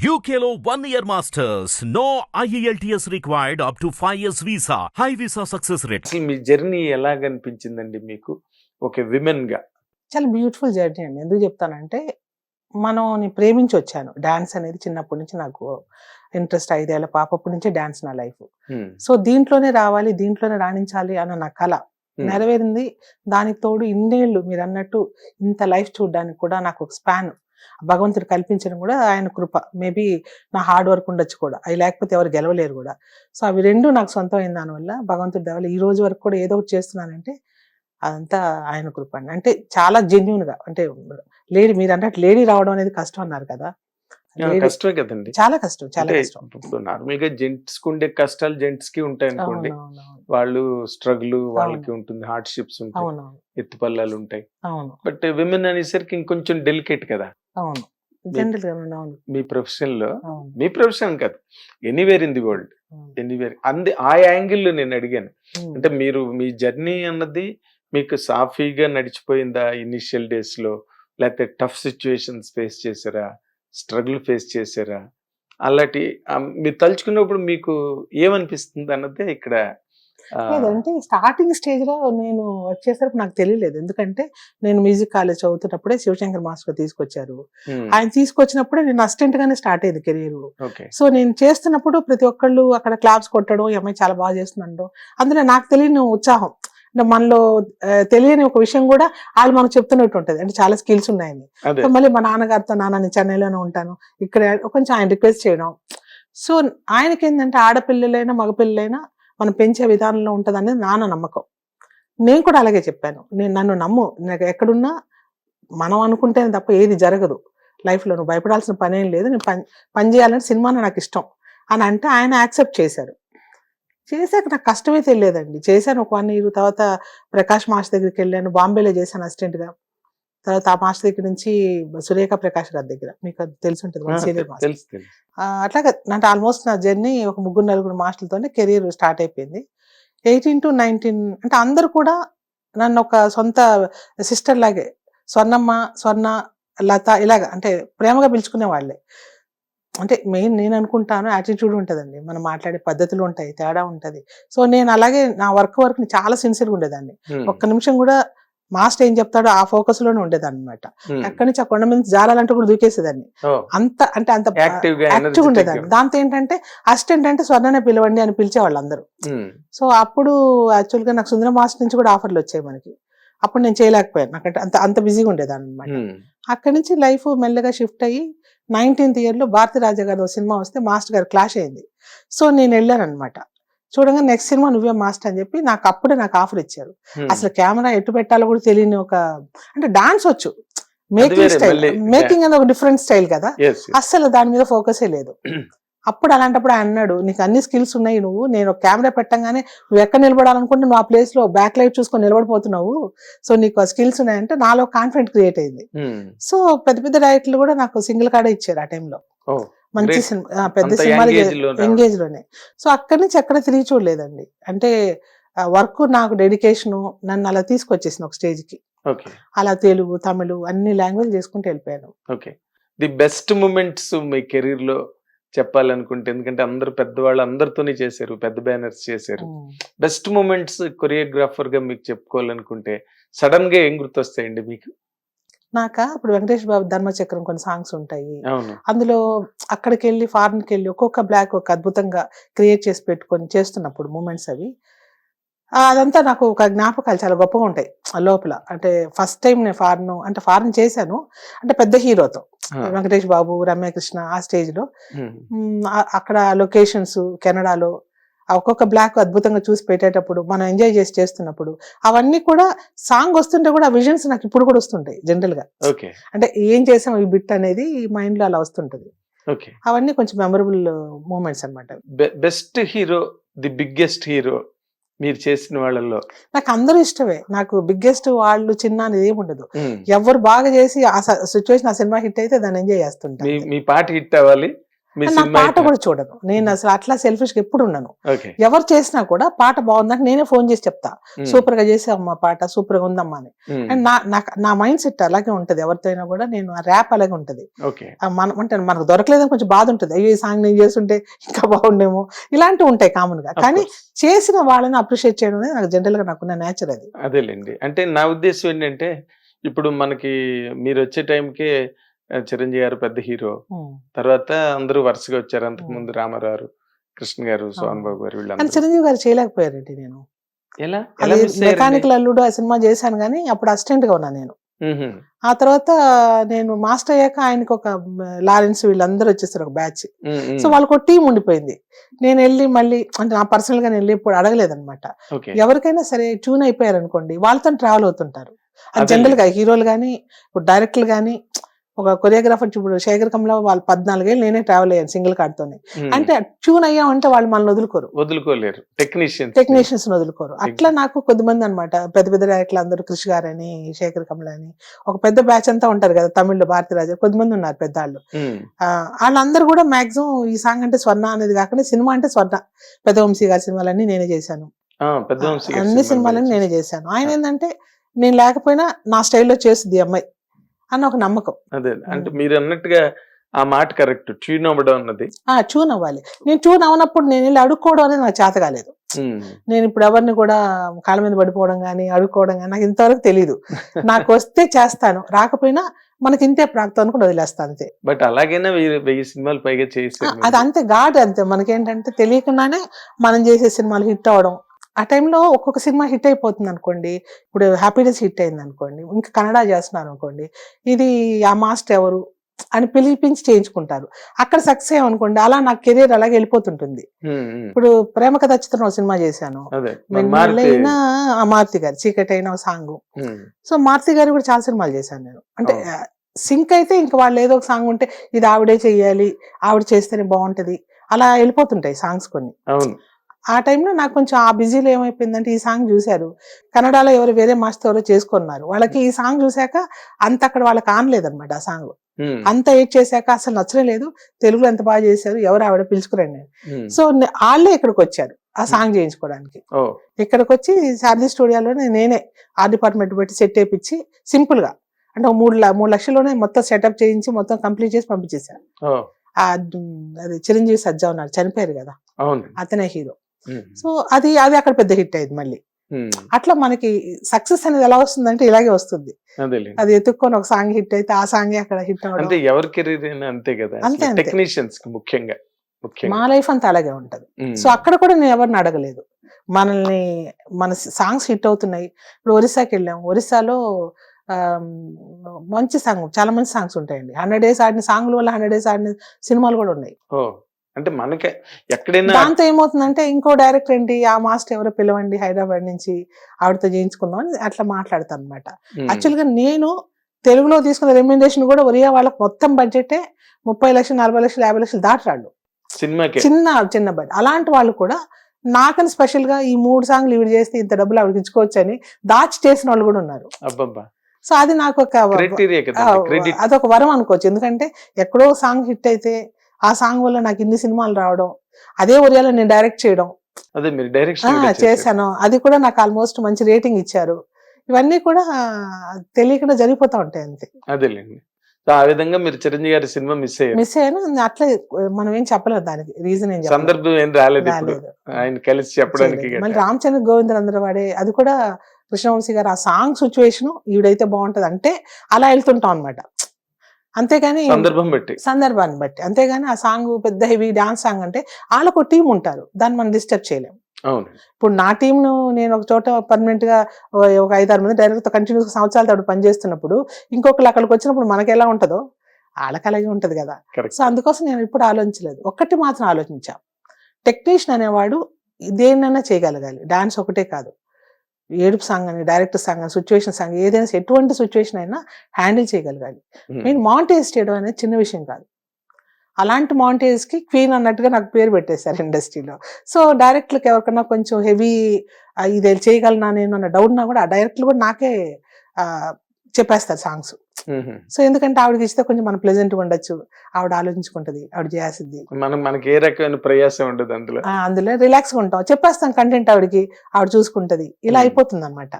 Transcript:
Year masters. No E IELTS required up to 5 years visa. High visa success rate. అసలు మీ journey ఎలాగనిపించిందండి మీకు? ఒక విమెన్గా చాలా beautiful journey అండి. ఎందుకు చెప్తానంటే మనం నేను ప్రేమించి వచ్చాను డాన్స్ అనేది చిన్నప్పటి నుంచి నాకు ఇంట్రెస్ట్ ఐదేళ్ళ పాపప్పటి నుంచి డాన్స్ నా లైఫ్. సో దీంట్లోనే రావాలి దీంట్లోనే రాణించాలి అన్న నా కళ నెరవేరింది. దానికి తోడు ఇన్నేళ్ళు మీరు అన్నట్టు ఇంత లైఫ్ చూడడానికి కూడా నాకు ఒక స్పాన్ భగవంతుడు కల్పించడం కూడా ఆయన కృప. మేబీ నా హార్డ్ వర్క్ ఉండొచ్చు కూడా. అవి లేకపోతే ఎవరు గెలవలేరు కూడా. సో అవి రెండు నాకు సొంతం అయిన దానివల్ల భగవంతుడి దేవల్ల ఈ రోజు వరకు కూడా ఏదో ఒకటి చేస్తున్నానంటే అదంతా ఆయన కృప అండి. అంటే చాలా జెన్యున్గా అంటే లేడీ మీరు అన్నట్టు లేడీ రావడం అనేది కష్టం అన్నారు కదా. కష్టమే కదండి. చాలా కష్టం చాలా కష్టం. ఇప్పుడు నార్మల్గా జెంట్స్కు ఉండే కష్టాలు జెంట్స్కి ఉంటాయి అనుకోండి వాళ్ళు స్ట్రగుల్ వాళ్ళకి ఉంటుంది హార్డ్షిప్స్ ఉంటాయి ఎత్తుపల్లాలు ఉంటాయి. బట్ విమెన్ అనేసరికి ఇంకొంచెం డెలికేట్ కదా. అవును. జనరల్గా అవును. మీ ప్రొఫెషన్లో అవును. మీ ప్రొఫెషన్ కాదు. Anywhere in the world. Anywhere అంది ఆ యాంగిల్లో నేను అడిగాను. ఉమ్. అంటే మీరు మీ జర్నీ అన్నది మీకు సాఫీగా నడిచిపోయిందా ఇనిషియల్ డేస్లో లేకపోతే టఫ్ సిచ్యువేషన్స్ ఫేస్ చేశారా? స్ట్రగుల్ ఫేస్ చేశారా? అలాంటి ఆ, మీరు తలుచుకున్నప్పుడు మీకు ఏమనిపిస్తుంది అన్నదే ఇక్కడ లేదంటే స్టార్టింగ్ స్టేజ్లో నేను వచ్చేసరికి నాకు తెలియలేదు. ఎందుకంటే నేను మ్యూజిక్ కాలేజ్ చదువుతున్నప్పుడే శివశంకర్ మాస్టర్ తీసుకొచ్చారు. ఆయన తీసుకొచ్చినప్పుడే నేను అసిస్టెంట్ గానే స్టార్ట్ అయింది కెరీర్ సో నేను చేస్తున్నప్పుడు ప్రతి ఒక్కళ్ళు అక్కడ క్లాప్స్ కొట్టడం ఈ అమ్మాయి చాలా బాగా చేస్తున్నాడు అందులో నాకు తెలియని ఉత్సాహం. అంటే మనలో తెలియని ఒక విషయం కూడా వాళ్ళు మనకు చెప్తున్నట్టు ఉంటది. అంటే చాలా స్కిల్స్ ఉన్నాయని. మళ్ళీ మా నాన్నగారితో నాన్న నేను చెన్నైలోనే ఉంటాను. ఇక్కడ కొంచెం ఆయన రిక్వెస్ట్ చేయడం. సో ఆయనకి ఏంటంటే ఆడపిల్లలైనా మగపిల్లలైనా మనం పెంచే విధానంలో ఉంటుంది అనేది నాన్న నమ్మకం. నేను కూడా అలాగే చెప్పాను. నేను నన్ను నమ్ము. నాకు ఎక్కడున్నా మనం అనుకుంటేనే తప్ప ఏది జరగదు. లైఫ్లో నువ్వు భయపడాల్సిన పని ఏం లేదు. నేను పని పని చేయాలని సినిమా నాకు ఇష్టం అని అంటే ఆయన యాక్సెప్ట్ చేశారు. చేశాక నాకు కష్టమే తెలియదండి. చేశాను ఒక వన్ ఇయర్ తర్వాత ప్రకాష్ మాస్ దగ్గరికి వెళ్ళాను. బాంబేలో చేశాను అసిస్టెంట్గా. తర్వాత ఆ మాస్టర్ దగ్గర నుంచి సురేఖ ప్రకాష్ గారి దగ్గర. మీకు అది తెలిసి ఉంటుంది తెలుసు ఆ, అట్లాగా అంటే ఆల్మోస్ట్ నా జర్నీ ఒక ముగ్గురు నలుగురు మాస్టర్లతోనే కెరీర్ స్టార్ట్ అయిపోయింది. ఎయిటీన్ టు నైన్టీన్ అంటే అందరూ కూడా నన్ను ఒక సొంత సిస్టర్ లాగే స్వర్ణమ్మ స్వర్ణ లత ఇలాగ అంటే ప్రేమగా పిలుచుకునే వాళ్ళే. అంటే మెయిన్ నేను అనుకుంటాను యాటిట్యూడ్ ఉంటుందండి. మనం మాట్లాడే పద్ధతులు ఉంటాయి తేడా ఉంటది. సో నేను అలాగే నా వర్క్ వర్క్ చాలా సిన్సియర్గా ఉండేదాన్ని. ఒక్క నిమిషం కూడా మాస్టర్ ఏం చెప్తాడో ఆ ఫోకస్లోనే ఉండేదాన్ని అనమాట అక్కడి నుంచి ఆ కొండ మీద జారాలంటే కూడా దూకేసేదాన్ని. అంత అంటే అంత యాక్టివ్ ఉండేదాన్ని. దాంతో ఏంటంటే అసిస్టెంట్ అంటే స్వర్ణనే పిలవండి అని పిలిచేవాళ్ళు అందరూ సో అప్పుడు యాక్చువల్గా నాకు సుందర మాస్టర్ నుంచి కూడా ఆఫర్లు వచ్చాయి మనకి. అప్పుడు నేను చేయలేకపోయాను. నాకంటే అంత అంత బిజీగా ఉండేదాన్ని అనమాట అక్కడి నుంచి లైఫ్ మెల్లగా షిఫ్ట్ అయ్యి నైన్టీన్త్ ఇయర్లో భారతి రాజా గారి సినిమా వస్తే మాస్టర్ గారు క్లాష్ అయింది. సో నేను వెళ్ళాను అనమాట చూడంగా నెక్స్ట్ సినిమా నువ్వే మాస్టర్ అని చెప్పి నాకు అప్పుడే నాకు ఆఫర్ ఇచ్చారు. ఉమ్. అసలు కెమెరా ఎటు పెట్టాలో కూడా తెలియని ఒక అంటే డాన్స్ వచ్చు. మేకింగ్ స్టైల్ మేకింగ్ అనేది ఒక డిఫరెంట్ స్టైల్ కదా. అస్సలు దాని మీద ఫోకసే లేదు. అప్పుడు అలాంటప్పుడు ఆయన అన్నాడు నీకు అన్ని స్కిల్స్ ఉన్నాయి నువ్వు నేను కెమెరా పెట్టంగానే నువ్వు ఎక్కడ నిలబడాలనుకుంటే నువ్వు ఆ ప్లేస్లో బ్యాక్ లైట్ చూసుకొని నిలబడిపోతున్నావు. సో నీకు ఆ స్కిల్స్ ఉన్నాయంటే నాలో కాన్ఫిడెంట్ క్రియేట్ అయింది. ఉమ్, సో పెద్ద పెద్ద డైరెక్టర్లు కూడా నాకు సింగిల్ కార్డే ఇచ్చారు ఆ టైంలో మంచి. సినిమా పెద్ద సినిమాలు. ఎంగేజ్లోనే సో అక్కడి నుంచి ఎక్కడ తిరిగి చూడలేదండి. అంటే వర్క్ నాకు డెడికేషన్ నన్ను అలా తీసుకొచ్చేసింది ఒక స్టేజ్కి అలా తెలుగు తమిళ్ అన్ని లాంగ్వేజ్ చేసుకుంటూ వెళ్ళిపోయాను. ఓకే. ది బెస్ట్ మూమెంట్స్ మీ కెరీర్లో చెప్పాలనుకుంటే ఎందుకంటే అందరు పెద్దవాళ్ళు అందరితోనే చేశారు పెద్ద బ్యానర్స్ చేశారు. బెస్ట్ మూమెంట్స్ కొరియోగ్రాఫర్గా మీకు చెప్పుకోవాలనుకుంటే సడన్గా ఏం గుర్తొస్తాయండి మీకు? నాక ఇప్పుడు వెంకటేష్ బాబు ధర్మచక్రం కొన్ని సాంగ్స్ ఉంటాయి. అందులో అక్కడికి వెళ్ళి ఫారెన్కి వెళ్ళి ఒక్కొక్క బ్లాక్ ఒక అద్భుతంగా క్రియేట్ చేసి పెట్టుకొని చేస్తున్నప్పుడు మూమెంట్స్ అవి అదంతా నాకు ఒక జ్ఞాపకాలు చాలా గొప్పగా ఉంటాయి ఆ లోపల. అంటే ఫస్ట్ టైం నేను ఫారెన్ అంటే ఫారెన్ చేశాను. అంటే పెద్ద హీరోతో వెంకటేష్ బాబు రమ్యకృష్ణ ఆ స్టేజ్లో. ఉమ్, మ్, ఆ- అక్కడ లొకేషన్స్ కెనడాలో ఒక్కొక్క బ్లాక్ అద్భుతంగా చూసి పెట్టేటప్పుడు మనం ఎంజాయ్ చేసి చేస్తున్నప్పుడు అవన్నీ కూడా సాంగ్ వస్తుంటే కూడా ఆ విజన్స్ నాకు ఇప్పుడు కూడా వస్తుంటాయి జనరల్గా. ఓకే అంటే ఏం చేసాం ఈ బిట్ అనేది మైండ్లో అలా వస్తుంటది. ఓకే అవన్నీ కొంచెం మెమరబుల్ మూమెంట్స్ అన్నమాట. Best hero the biggest hero మీరు చేసిన వాళ్ళల్లో? నాకు అందరూ ఇష్టమే. నాకు బిగ్గెస్ట్ వాళ్ళు చిన్న అనేది ఏమి ఉండదు. ఉమ్, ఎవరు బాగా చేసి ఆ సిచ్యువేషన్ ఆ సినిమా హిట్ అయితే దాన్ని ఎంజాయ్ చేస్తుంటా మీ పాట హిట్ అవ్వాలి. నా పాట కూడా చూడను నేను అసలు అట్లా సెల్ఫిష్ ఎప్పుడు ఉన్నాను ఎవరు చేసినా కూడా పాట బాగుందంటే నేనే ఫోన్ చేసి చెప్తా. సూపర్గా చేసావమ్మా పాట సూపర్గా ఉందమ్మా అని. అండ్ నా నా మైండ్ సెట్ అలాగే ఉంటది. ఎవరితో అయినా కూడా నేను ఆ ర్యాప్ అలాగే ఉంటది. మనం అంటే మనకు దొరకలేదని కొంచెం బాధ ఉంటుంది. అయ్యో ఈ సాంగ్ నేను చేస్తుంటే ఇంకా బాగుండేమో ఇలాంటివి ఉంటాయి కామన్గా. కానీ చేసిన వాళ్ళని అప్రిషియేట్ చేయడం అనేది నాకు జనరల్గా నాకున్న నేచర్ అది. అదేలేండి. అంటే నా ఉద్దేశం ఏంటంటే ఇప్పుడు మనకి మీరు వచ్చే టైంకే చిరంజీవి గారు పెద్ద హీరో. తర్వాత అందరూ వరుసగా వచ్చారు. అంతకు ముందు రామారావు కృష్ణ గారు సోహన్ బాబు గారు వీళ్ళందరూ. చిరంజీవి గారు చేయలేకపోయారండి నేను. ఎలా? మెకానికల్ అల్లుడు ఆ సినిమా చేశాను కానీ అప్పుడు అసిస్టెంట్గా ఉన్నా నేను. ఆ తర్వాత నేను మాస్టర్ అయ్యాక ఆయనకు ఒక లారెన్స్ వీళ్ళందరూ వచ్చేస్తారు ఒక బ్యాచ్. సో వాళ్ళకి ఒక టీం ఉండిపోయింది. నేను వెళ్ళి మళ్ళీ అంటే నా పర్సనల్గా నేను వెళ్ళి ఇప్పుడు అడగలేదన్నమాట. ఓకే. ఎవరికైనా సరే ట్యూన్ అయిపోయారు అనుకోండి వాళ్ళతో ట్రావెల్ అవుతుంటారు. జనరల్గా హీరోలు కానీ ఇప్పుడు డైరెక్టర్లు కానీ ఒక కొరియోగ్రాఫర్ ఇప్పుడు శేఖర్ కమల వాళ్ళు పద్నాలుగేళ్ళు నేనే ట్రావెల్ అయ్యాను సింగిల్ కార్డ్తోనే మ్మ్. అంటే ట్యూన్ అయ్యామంటే వాళ్ళు మనల్ని వదులుకోరు. వదులుకోలేరు. Technician technicians వదులుకోరు. అట్లా నాకు కొద్దిమంది అనమాట పెద్ద పెద్ద డైరెక్టర్లు అందరూ కృషి గారని శేఖర్ కమల అని ఒక పెద్ద బ్యాచ్ అంతా ఉంటారు కదా తమిళ్ళో భారతీరాజు కొద్దిమంది ఉన్నారు పెద్దాళ్ళు. ఆ, వాళ్ళందరూ కూడా మాక్సిమం ఈ సాంగ్ అంటే స్వర్ణ అనేది కాకుండా సినిమా అంటే స్వర్ణ. పెద్ద వంశీ గారి సినిమాలన్నీ నేనే చేశాను. పెద్ద అన్ని సినిమాలు సినిమాలని నేనే. చేశాను. ఆయన ఏంటంటే నేను లేకపోయినా నా స్టైల్లో చేస్తుంది అమ్మాయి. అన్న ఒక నమ్మకం. అదే అంటే మీరు అన్నట్టుగా ఆ మాట కరెక్ట్. ట్యూన్ అవ్వడం అన్నది. ఆ ట్యూన్ అవ్వాలి. నేను ట్యూన్ అవనప్పుడు నేను వెళ్ళి అడుక్కోవడం అనేది నాకు చేత కాలేదు. నేను ఇప్పుడు ఎవరిని కూడా కాళ్ళ మీద పడిపోవడం కానీ అడుక్కోవడం కానీ నాకు ఇంతవరకు తెలియదు నాకు వస్తే చేస్తాను. రాకపోయినా మనకి ఇంతే ప్రాప్తం అనుకుని వదిలేస్తాను అంతే. బట్ అలాగైనా వెయ్యి సినిమాలు పైగా చేశారు అది అంతే ఘాట్ అంతే. మనకేంటంటే తెలియకుండానే మనం చేసే సినిమాలు హిట్ అవడం ఆ టైంలో ఒక్కొక్క సినిమా హిట్ అయిపోతుంది అనుకోండి ఇప్పుడు హ్యాపీనెస్ హిట్ అయింది అనుకోండి ఇంకా కన్నడ చేస్తున్నారు అనుకోండి ఇది ఆ మాస్టర్ ఎవరు అని పిలిపించి చేయించుకుంటారు. అక్కడ సక్సెస్ అయ్యామనుకోండి అలా నా కెరీర్ అలాగే వెళ్ళిపోతుంటుంది. ఇప్పుడు ప్రేమ కథ చిత్రం ఒక సినిమా చేశాను. మన మారుతి వెన్నెలైన ఆ మారుతి గారు చీకటి అయిన సాంగ్. సో మారుతి గారు కూడా చాలా సినిమాలు చేశాను నేను. అంటే. సింక్ అయితే ఇంకా వాళ్ళు ఏదో ఒక సాంగ్ ఉంటే ఇది ఆవిడే చెయ్యాలి ఆవిడ చేస్తేనే బాగుంటది. అలా వెళ్ళిపోతుంటాయి సాంగ్స్ కొన్ని. ఆ టైంలో నాకు కొంచెం ఆ బిజీలో ఏమైపోయిందంటే ఈ సాంగ్ చూశారు. కన్నడలో ఎవరు వేరే మాస్టర్ ఎవరో చేసుకున్నారు. వాళ్ళకి ఈ సాంగ్ చూశాక అంత అక్కడ వాళ్ళకి ఆనలేదన్నమాట ఆ సాంగ్. అంత ఎయిట్ చేశాక అసలు నచ్చడం లేదు. తెలుగులో ఎంత బాగా చేశారు ఎవరు ఆవిడ పిలుచుకురండి. సో వాళ్ళే ఇక్కడికి వచ్చారు ఆ సాంగ్ చేయించుకోవడానికి. ఇక్కడికి వచ్చి శారదీ స్టూడియోలోనే నేనే ఆ డిపార్ట్మెంట్ పెట్టి సెట్ చేయించి సింపుల్గా అంటే మూడు మూడు లక్షల్లోనే మొత్తం సెటప్ చేయించి మొత్తం కంప్లీట్ చేసి పంపించేశారు. అది చిరంజీవి సజ్జా ఉన్నారు. చనిపోయారు కదా. అతనే హీరో. సో అది అది అక్కడ పెద్ద హిట్ అయింది మళ్ళీ. అట్లా మనకి సక్సెస్ అనేది ఎలా వస్తుందంటే ఇలాగే వస్తుంది. అది ఎత్తుక్కొని ఒక సాంగ్ హిట్ అయితే ఆ సాంగే అక్కడ హిట్ అంటే ఎవరి కెరీర్ అయినా అంతే కదా అంతే. టెక్నీషియన్స్ ముఖ్యంగా మా లైఫ్ అంతా అలాగే ఉంటది. సో అక్కడ కూడా నేను ఎవరిని అడగలేదు. మనల్ని మన సాంగ్స్ హిట్ అవుతున్నాయి. ఇప్పుడు ఒరిస్సాకి వెళ్ళాం. ఒరిస్సాలో మంచి సాంగ్ చాలా మంచి సాంగ్స్ ఉంటాయండి. హండ్రెడ్ డేస్ ఆడిన సాంగ్ల వల్ల హండ్రెడ్ డేస్ ఆడిన సినిమాలు కూడా ఉన్నాయి. అంటే మనకే ఎక్కడైనా దాంతో ఏమవుతుందంటే ఇంకో డైరెక్టర్ ఏంటి? ఆ మాస్టర్ ఎవరో పిలవండి హైదరాబాద్ నుంచి ఆవిడతో చేయించుకుందాం అని అట్లా మాట్లాడతాను అనమాట. యాక్చువల్గా నేను తెలుగులో తీసుకున్న రెమ్యునరేషన్ కూడా ఒరియా వాళ్ళకి మొత్తం బడ్జెటే ముప్పై లక్షలు నలభై లక్షలు యాభై లక్షలు దాటరాళ్ళు. సినిమాకే. చిన్న చిన్న బడ్జెట్. అలాంటి వాళ్ళు కూడా నాకని స్పెషల్గా ఈ మూడు సాంగ్లు ఇవి చేస్తే ఇంత డబ్బులు ఆవిడకి ఇచ్చుకోవచ్చు అని దాచి చేసిన వాళ్ళు కూడా ఉన్నారు. సో అది నాకు ఒక అదొక వరం అనుకోవచ్చు. ఎందుకంటే ఎక్కడో సాంగ్ హిట్ అయితే ఆ సాంగ్ వల్ల నాకు ఇన్ని సినిమాలు రావడం అదే ఒరియాలో నేను డైరెక్ట్ చేయడం. అదే మీరు ఆ, డైరెక్షన్ చేశాను. అది కూడా నాకు ఆల్మోస్ట్ మంచి రేటింగ్ ఇచ్చారు. ఇవన్నీ కూడా తెలియకుండా జరిగిపోతా ఉంటాయి అంతే. అదేలేండి. ఆ విధంగా మీరు చిరంజీవి గారి సినిమా మిస్ అయ్యారు. మిస్ అయ్యాను. అట్లా మనం ఏం చెప్పలేదు దానికి. రీజన్ ఏం సందర్భం ఏం రాలేదు. ఆయన కలిసి చెప్పడానికి. మళ్ళీ రామచంద్ర గోవిందర్ అందరూ వాడే అది కూడా కృష్ణవంశీ గారు ఆ సాంగ్ సిచ్యువేషన్ ఈవిడైతే బాగుంటది అంటే అలా వెళ్తుంటాం అనమాట అంతేగాని సందర్భం బట్టి. సందర్భాన్ని బట్టి. అంతేగాని ఆ సాంగ్ పెద్ద హెవీ డాన్స్ సాంగ్ అంటే వాళ్ళకు టీం ఉంటారు. దాన్ని మనం డిస్టర్బ్ చేయలేం. అవును. ఇప్పుడు నా టీంను నేను ఒక చోట పర్మనెంట్గా ఒక ఐదారు మంది డైరెక్ట్ కంటిన్యూస్ సంవత్సరాల తోడు పనిచేస్తున్నప్పుడు ఇంకొకరు అక్కడికి వచ్చినప్పుడు మనకి ఎలా ఉంటుందో వాళ్ళకి అలాగే ఉంటది కదా. సో అందుకోసం నేను ఇప్పుడు ఆలోచించలేదు. ఒక్కటి మాత్రం ఆలోచించా. టెక్నీషియన్ అనేవాడు దేన్నైనా చేయగలగాలి. డాన్స్ ఒకటే కాదు. ఏడుపు సాంగ్ అని డైరెక్టర్ సాంగ్ అని సిచ్యువేషన్ సాంగ్ ఏదైనా ఎటువంటి సిచ్యువేషన్ అయినా హ్యాండిల్ చేయగలగాలి. నేను మాంటేజ్ చేయడం అనేది చిన్న విషయం కాదు. అలాంటి మాంటేజ్కి క్వీన్ అన్నట్టుగా నాకు పేరు పెట్టేశారు ఇండస్ట్రీలో. సో డైరెక్టర్కి ఎవరికన్నా కొంచెం హెవీ ఇది చేయగలనా నేను అన్న డౌట్ నా కూడా ఆ డైరెక్టర్ కూడా నాకే చెప్పేస్తారు సాంగ్స్. సో ఎందుకంటే ఆవిడకి ఇస్తే కొంచెం మనం ప్లెజెంట్గా ఉండొచ్చు. ఆవిడ ఆలోచించుకుంటది ఆవిడ చేయాల్సింది. మనం మనకి ఏ రకమైన ప్రయాసం ఉండదు అందులో. అందులో రిలాక్స్గా ఉంటాం. చెప్పేస్తాం కంటెంట్ ఆవిడకి ఆవిడ చూసుకుంటది. ఇలా. అయిపోతుంది అనమాట